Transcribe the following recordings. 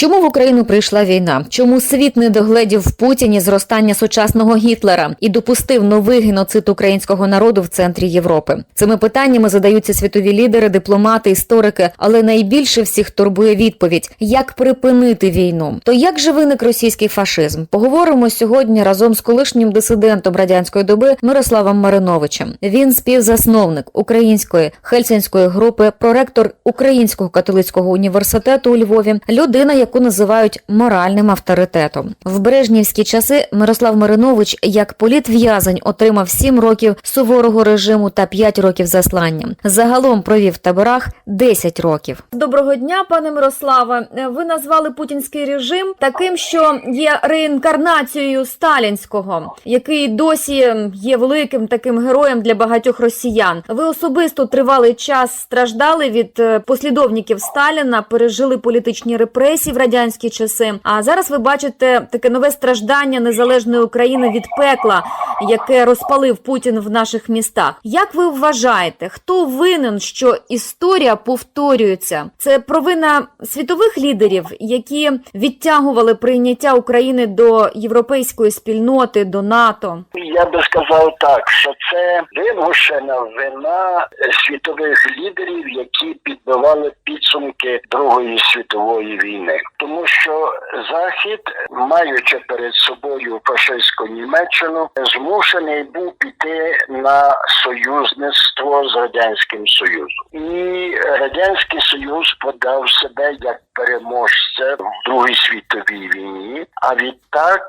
Чому в Україну прийшла війна? Чому світ не догледів в Путіні зростання сучасного Гітлера і допустив новий геноцид українського народу в центрі Європи? Цими питаннями задаються світові лідери, дипломати, історики, але найбільше всіх турбує відповідь: як припинити війну? То як же виник російський фашизм? Поговоримо сьогодні разом з колишнім дисидентом радянської доби Мирославом Мариновичем. Він співзасновник української хельсінської групи, проректор Українського католицького університету у Львові, людина, яку називають моральним авторитетом. В брежнівські часи Мирослав Маринович як політв'язень отримав 7 років суворого режиму та 5 років заслання. Загалом провів в таборах 10 років. Доброго дня, пане Мирославе. Ви назвали путінський режим таким, що є реінкарнацією сталінського, який досі є великим таким героєм для багатьох росіян. Ви особисто тривалий час страждали від е, послідовників Сталіна, пережили політичні репресії в радянські часи. А зараз ви бачите таке нове страждання незалежної України від пекла, яке розпалив Путін в наших містах. Як ви вважаєте, хто винен, що історія повторюється? Це провина світових лідерів, які відтягували прийняття України до європейської спільноти, до НАТО? Я би сказав так, що це вимушена вина світових лідерів, які підбивали підсумки Другої світової війни, тому що Захід, маючи перед собою фашистську Німеччину, змушений був піти на союзництво з радянським Союзом, і радянський Союз подав себе як переможця в Другій світовій війні. А відтак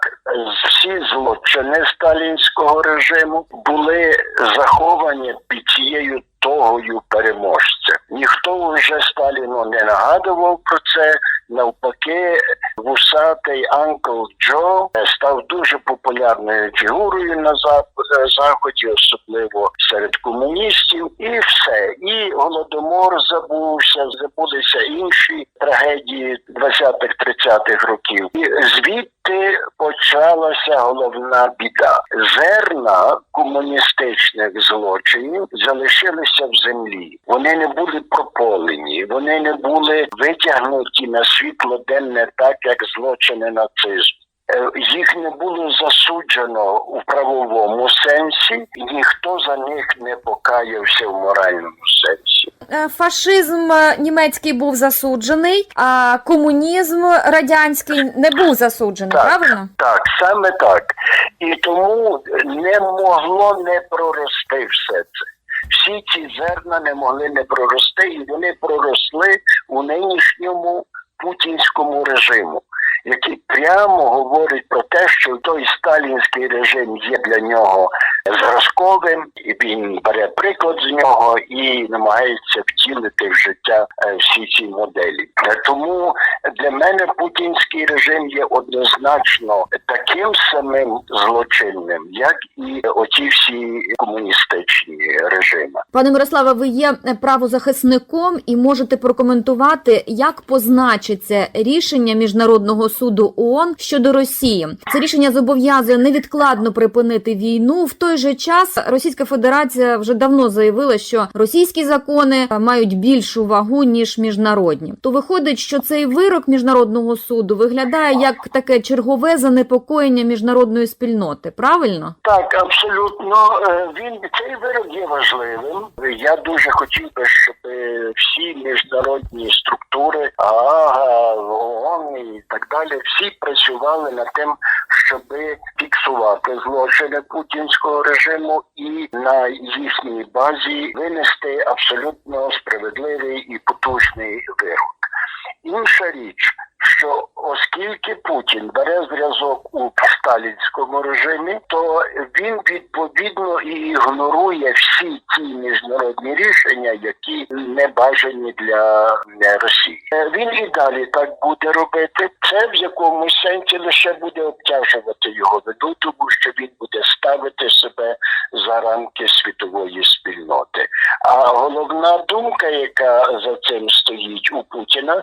всі злочини сталінського режиму були заховані під цією тогою переможця. Ніхто вже Сталіну не нагадував про це. Навпаки, вусатий Анкл Джо став дуже популярною фігурою на заході, особливо серед комуністів, і все. І голодомор забувся, забулися інші трагедії 20-30-х років. І звідти почалася головна біда. Зерна комуністичних злочинів залишилися в землі. Вони не були прополені, вони не були витягнуті на світло денне так, як злочини нацизму. Їх не було засуджено у правовому сенсі, і ніхто за них не покаявся в моральному сенсі. Е, Фашизм е, німецький був засуджений, а комунізм радянський не був засуджений. Так. Правильно? Так, саме так. І тому не могло не прорости все це. Всі ці зерна не могли не прорости, і вони проросли у нинішньому путінському режиму, який прямо говорить про те, що той сталінський режим є для нього зразковим, і він бере приклад з нього і намагається втілити в життя е, всі ці моделі. Е, Тому для мене путінський режим є однозначно таким самим злочинним, як і оті всі комуністичні режими. Пане Мирославе, ви є правозахисником і можете прокоментувати, як позначиться рішення міжнародного суду ООН щодо Росії. Це рішення зобов'язує невідкладно припинити війну. В той же час Російська Федерація вже давно заявила, що російські закони мають більшу вагу ніж міжнародні. То виходить, що цей вирок міжнародного суду виглядає як таке чергове занепокоєння міжнародної спільноти. Правильно? Так, абсолютно. Е, Він цей вирок є важливим. Я дуже хотів би, щоб всі міжнародні структури, ААГА, ООН і так далі, всі працювали над тим, щоб фіксувати злочини путінського режиму і на їхній базі винести абсолютно справедливий і потужний вирок. Інша річ, що оскільки Путін бере зв'язок у сталінському режимі, то він відповідно і ігнорує всі ті міжнародні рішення, які не бажані для Росії. Е, Він і далі так буде робити. Це в якомусь сенсі лише буде обтяжувати його вину, тому що він буде ставити себе за рамки світової спільноти. А головна думка, яка за цим стоїть у Путіна,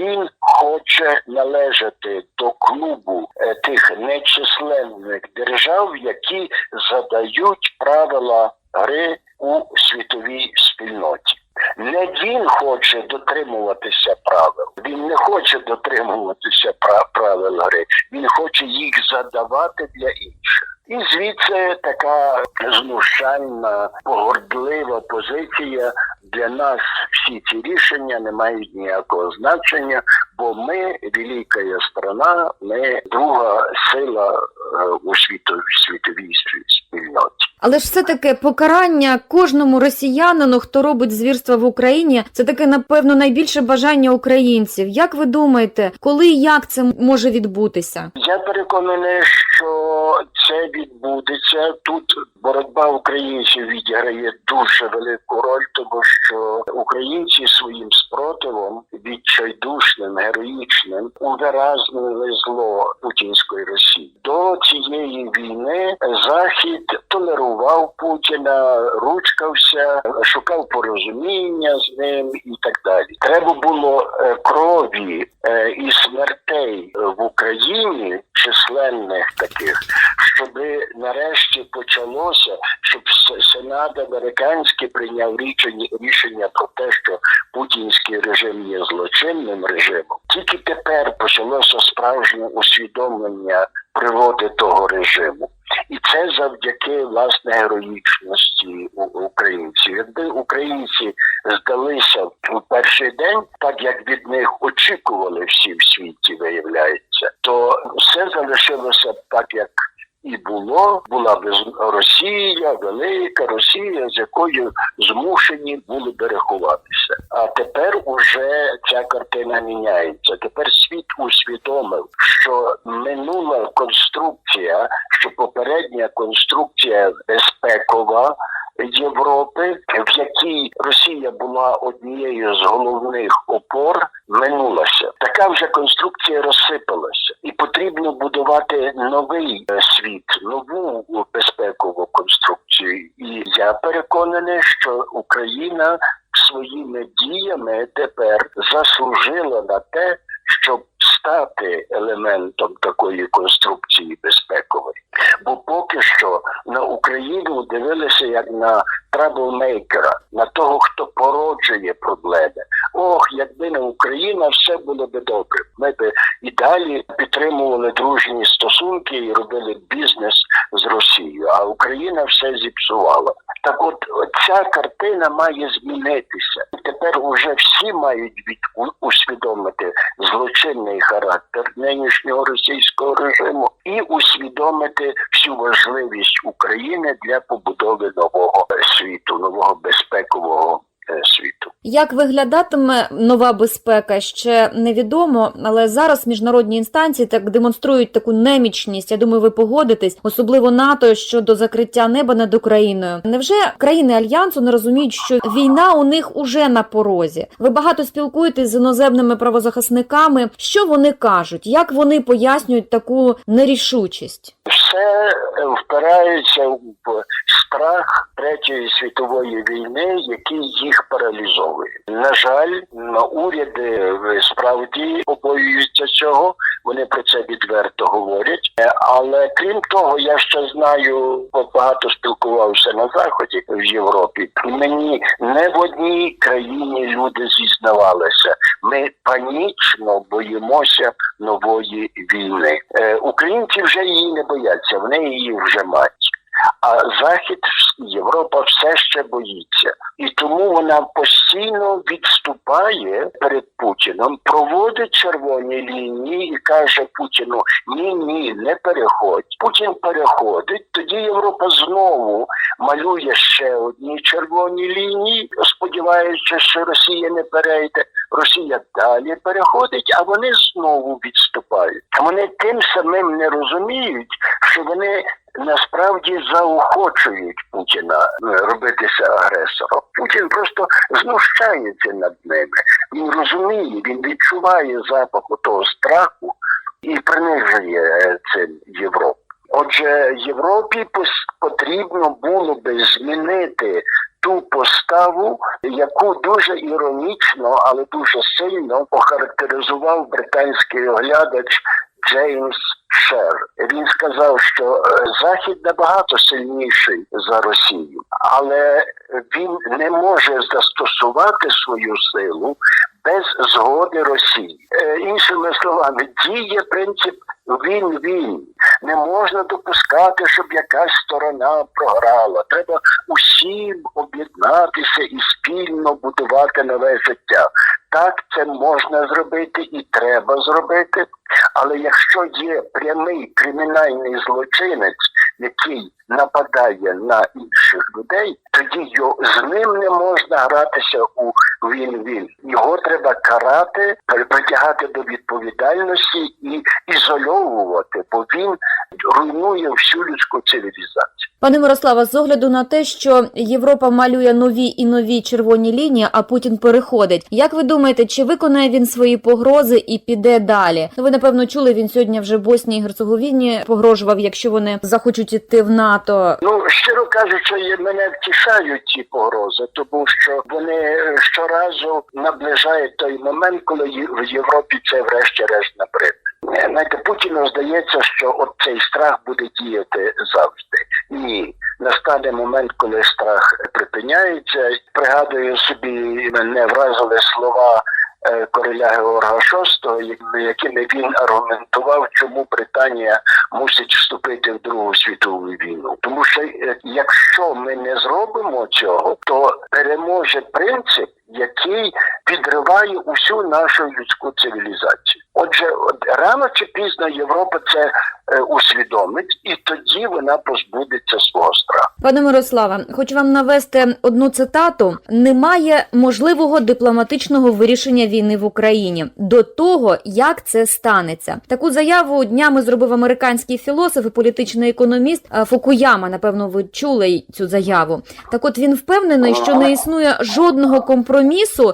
він хоче належати до клубу е, тих нечисленних держав, які задають правила гри у світовій спільноті. не він хоче дотримуватися правил. Він не хоче дотримуватися пра- правил гри. Він хоче їх задавати для інших. І звідси така знущальна, погордлива позиція для нас. Всі ці рішення не мають ніякого значення, бо ми велика страна, ми друга сила е, у світовій світовій спільноті. Але ж все таки покарання кожному росіянину, хто робить звірства в Україні, це таке напевно найбільше бажання українців. Як ви думаєте, коли і як це може відбутися? Я переконаний, що це відбудеться. Тут боротьба українців відіграє дуже велику роль, тому що українці своїм спротивом відчайдушним, героїчним увиразнили зло путінської Росії. До цієї війни Захід толерував Путіна, ручкався, шукав порозуміння з ним і так далі. Треба було е, крові е, і смертей в Україні, численних таких, щоб нарешті почалося, щоб Сенат американський прийняв рішення, рішення про те, що путінський режим є злочинним режимом. Тільки тепер почалося справжнє усвідомлення природи того режиму. І це завдяки власне героїчності українців. Якби українці здалися у перший день, так як від них очікували всі в світі, виявляється, то все залишилося так, як і було. Була Росія, велика Росія, з якою змушені були би рахуватися. А тепер уже ця картина міняється. Тепер світ усвідомив, що минула конструкція, що попередня конструкція безпекова. Європи, в якій Росія була однією з головних опор, минулася. Така вже конструкція розсипалася, і потрібно будувати новий е, світ, нову безпекову конструкцію. І я переконаний, що Україна своїми діями тепер заслужила на те, щоб стати елементом такої конструкції безпекової. Бо поки що на Україну дивилися як на траблмейкера, на того, хто породжує проблеми. Ох, якби не Україна, все було би добре. Ми би і далі підтримували дружні стосунки і робили бізнес з Росією. А Україна все зіпсувала. Так, от ця картина має змінитися. Тепер уже всі мають від усвідомити злочинний характер нинішнього російського режиму і усвідомити всю важливість України для побудови нового світу, нового безпекового світу. Як виглядатиме нова безпека, ще невідомо, але зараз міжнародні інстанції так демонструють таку немічність. Я думаю, ви погодитесь, особливо НАТО щодо закриття неба над Україною. Невже країни альянсу не розуміють, що війна у них уже на порозі? Ви багато спілкуєтесь з іноземними правозахисниками. Що вони кажуть? Як вони пояснюють таку нерішучість? Все е, впирається в страх третьої світової війни, який їх паралізовує. На жаль, на уряди е, справді побоюються цього. Вони про це відверто говорять. Е, Але крім того, я ще знаю, бо багато спілкувався на заході в Європі. Мені не в одній країні люди зізнавалися. Ми панічно боїмося нової війни. Е, Українці вже її не бояться, вони її вже мають. А Захід, Європа все ще боїться, і тому вона постійно відступає перед Путіном, проводить червоні лінії і каже Путіну: ні, ні, не переходь. Путін переходить. Тоді Європа знову малює ще одні червоні лінії, сподіваючись, що Росія не перейде. Росія далі переходить, а вони знову відступають. Вони тим самим не розуміють, що вони насправді заохочують Путіна е, робитися агресором. Путін просто знущається над ними. Він розуміє, він відчуває запах того страху і принижує е, цим Європу. Отже, Європі потрібно було би змінити ту поставу, яку дуже іронічно, але дуже сильно охарактеризував британський оглядач Джеймс Шер. Він сказав, що е, Захід набагато сильніший за Росію, але він не може застосувати свою силу без згоди Росії. Е, Іншими словами, діє принцип він-він. Не можна допускати, щоб якась сторона програла. Треба усім об'єднатися і спільно будувати нове життя. Так це можна зробити і треба зробити. Але якщо є прямий кримінальний злочинець, який нападає на інших людей, тоді з ним не можна гратися у він-він. Його треба карати, притягати до відповідальності і ізольовувати, бо він руйнує всю людську цивілізацію. Пане Мирославе, з огляду на те, що Європа малює нові і нові червоні лінії, а Путін переходить. Як ви думаєте, чи виконає він свої погрози і піде далі? Ну, ви напевно чули, він сьогодні вже Боснії і Герцеговіні погрожував, якщо вони захочуть іти в НАТО. Ну щиро кажучи, мене втішають ці погрози, тому що вони щоразу наближають той момент, коли в Європі це врешті-решт набридне. Е, Знаєте, Путіну здається, що от цей страх буде діяти завжди. Ні, настане момент, коли страх припиняється. Пригадую собі, мене вразили слова е, короля Георга VI, якими він аргументував, чому Британія мусить вступити в Другу світову війну. Тому що е, якщо ми не зробимо цього, то переможе принцип, який підриває усю нашу людську цивілізацію. Отже, от рано чи пізно Європа це е, усвідомить, і тоді вона позбудеться свого страху. Пане Мирославе, хочу вам навести одну цитату: немає можливого дипломатичного вирішення війни в Україні до того, як це станеться. Таку заяву днями зробив американський філософ і політичний економіст е, Фукуяма. Напевно, ви чули цю заяву. Так, от він впевнений, що не існує жодного компромісу,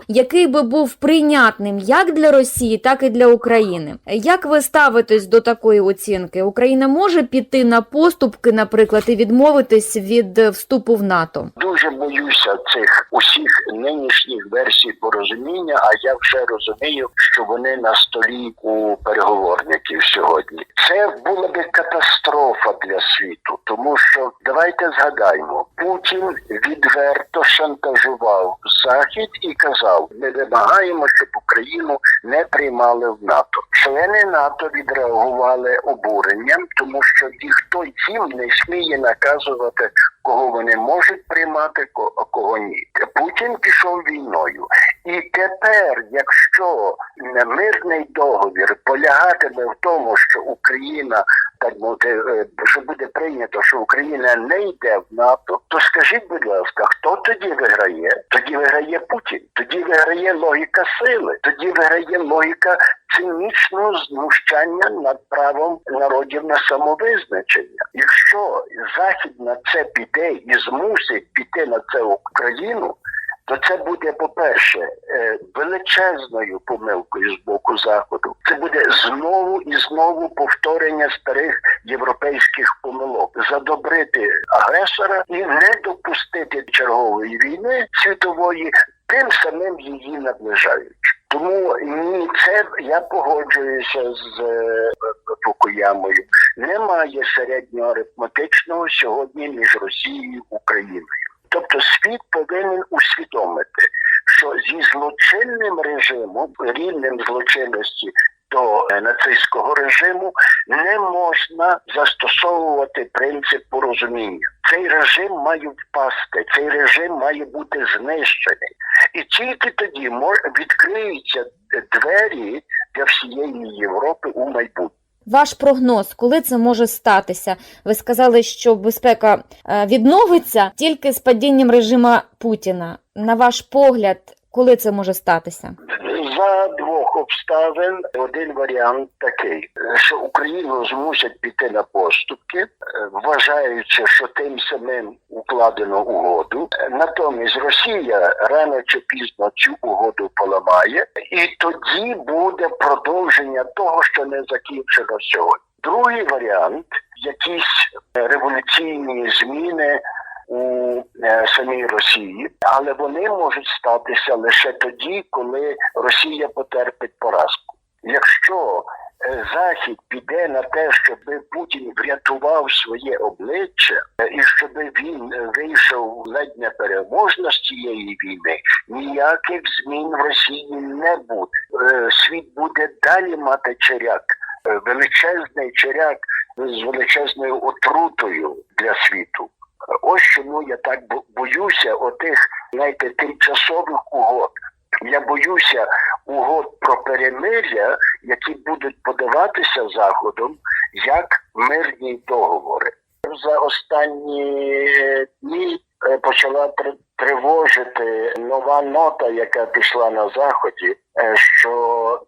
який би був прийнятним як для Росії, так і для України. Як ви ставитесь до такої оцінки? Україна може піти на поступки, наприклад, і відмовитись від е, вступу в НАТО? Дуже боюся цих усіх нинішніх версій порозуміння, а я вже розумію, що вони на столі у переговорників сьогодні. Це була би катастрофа для світу, тому що давайте згадаємо, Путін відверто шантажував Захід і казав: ми вимагаємо, щоб Україну не приймали в НАТО. Члени НАТО відреагували обуренням, тому що ніхто їм не сміє наказувати кого вони можуть приймати, а кого ні. Путін пішов війною. І тепер, якщо мирний договір полягатиме в тому, що Україна так мовити, е, що буде прийнято, що Україна не йде в НАТО, то скажіть, будь ласка, хто тоді виграє? Тоді виграє Путін, тоді виграє логіка сили, тоді виграє логіка цинічного знущання над правом народів на самовизначення. Якщо Захід на це піде і змусить піти на це Україну, то це буде, по-перше, е, величезною помилкою з боку Заходу. Це буде знову і знову повторення старих європейських помилок. Задобрити агресора і не допустити чергової війни світової, тим самим її наближаючи. Тому ні, це я погоджуюся з е, Фукуямою. Немає середнього арифметичного сьогодні між Росією і Україною. Тобто світ повинен усвідомити, що зі злочинним режимом, рівнем злочинності до е, нацистського режиму, не можна застосовувати принцип порозуміння. Цей режим має впасти, цей режим має бути знищений. І тільки тоді відкриються двері для всієї Європи у майбутнє. Ваш прогноз, коли це може статися? Ви сказали, що безпека е, відновиться тільки з падінням режима Путіна. На ваш погляд, коли це може статися? За двох обставин один варіант такий, що Україну змусять піти на поступки, е, вважаючи, що тим самим укладено угоду. Натомість Росія рано чи пізно цю угоду поламає, і тоді буде продовження того, що не закінчено сьогодні. Другий варіант якісь революційні зміни у е, самій Росії, але вони можуть статися лише тоді, коли Росія потерпить поразку. Якщо е, Захід піде на те, щоб Путін врятував своє обличчя, е, і щоб він вийшов ледь не переможно з цієї війни, ніяких змін в Росії не буде. Світ буде далі мати черяк, величезний черяк з величезною отрутою для світу. Ось чому я так бо- боюся отих, знаєте, тимчасових угод. Я боюся угод про перемир'я, які будуть подаватися заходом як мирні договори. За останні дні е, почала тривожити нова нота, яка пішла на заході, е, що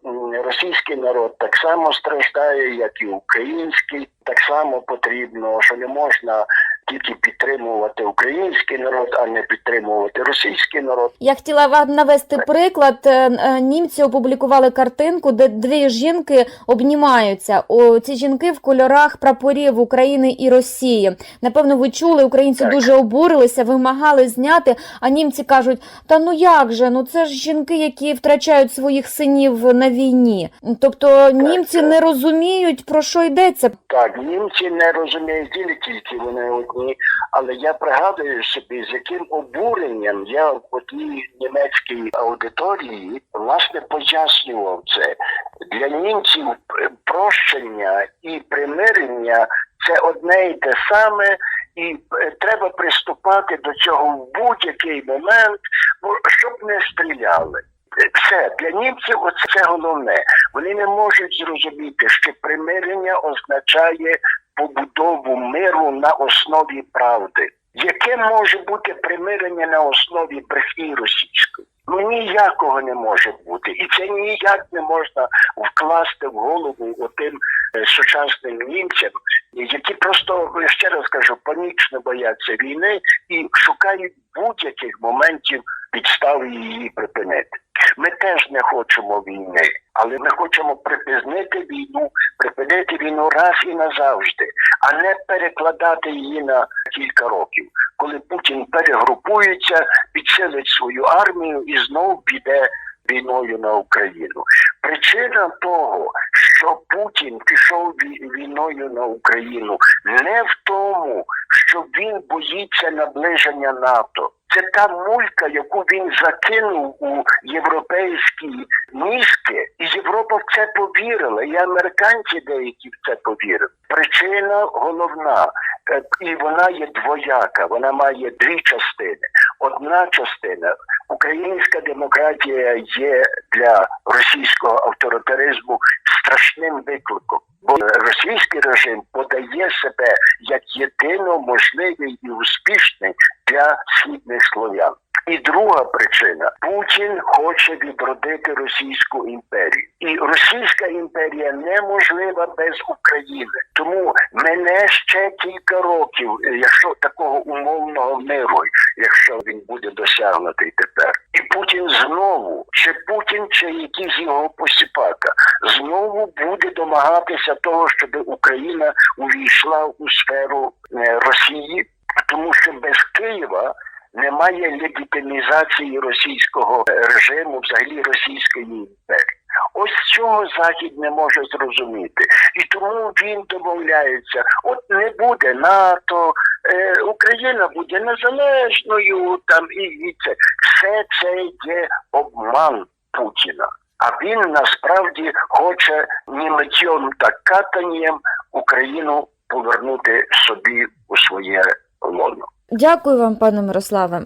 російський народ так само страждає, як і український. Так само потрібно, що не можна тільки підтримувати український народ, а не підтримувати російський народ. Я хотіла вам навести приклад. Е, е, Німці опублікували картинку, де дві жінки обнімаються. О, ці жінки в кольорах прапорів України і Росії. Напевно, ви чули, українці Так. дуже обурилися, вимагали зняти. А німці кажуть: та ну як же? Ну це ж жінки, які втрачають своїх синів на війні. Тобто німці так. не розуміють про що йдеться. Так, німці не розуміють тільки вони одні, але я пригадую собі, з яким обуренням я в одній німецькій аудиторії власне пояснював це. Для німців прощення і примирення це одне і те саме, і е, треба приступати до цього в будь-який момент, бо щоб не стріляли. Все для німців оце головне. Вони не можуть зрозуміти, що примирення означає побудову миру на основі правди. Яке може бути примирення на основі брехні російської? Ну ніякого не може бути, і це ніяк не можна вкласти в голову отим е, сучасним німцям, які просто ще раз кажу, панічно бояться війни і шукають будь-яких моментів підстав її припинити. Ми теж не хочемо війни, але ми хочемо припинити війну, припинити війну раз і назавжди, а не перекладати її на кілька років, коли Путін перегрупується, підсилить свою армію і знову піде війною на Україну. Причина того, що Путін пішов ві- війною на Україну, не в тому, що він боїться наближення НАТО. Це та мулька, яку він закинув у європейські мізки, і Європа в це повірила, і американці деякі в це повірили. Причина головна, е, і вона є двояка, вона має дві частини. Одна частина українська демократія є для російського авторитаризму страшним викликом. Бо російський режим подає себе як єдино можливий і успішний для східних слов'ян. І друга причина Путін хоче відродити Російську імперію, і Російська імперія неможлива без України. Тому мене ще кілька років, якщо такого умовного миру, якщо він буде досягнутий тепер, і Путін знову, чи Путін, чи якийсь його посіпака, знову буде домагатися того, щоб Україна увійшла у сферу е, Росії, тому що без Києва немає легітимізації російського е, режиму, взагалі російської імперії. Ось цього захід не може зрозуміти, і тому він домовляється: от не буде НАТО, е, Україна буде незалежною. Там і, і це все це є обман Путіна. А він насправді хоче ні миттєм та катанням Україну повернути собі у своє лоно. Дякую вам, пане Мирославе.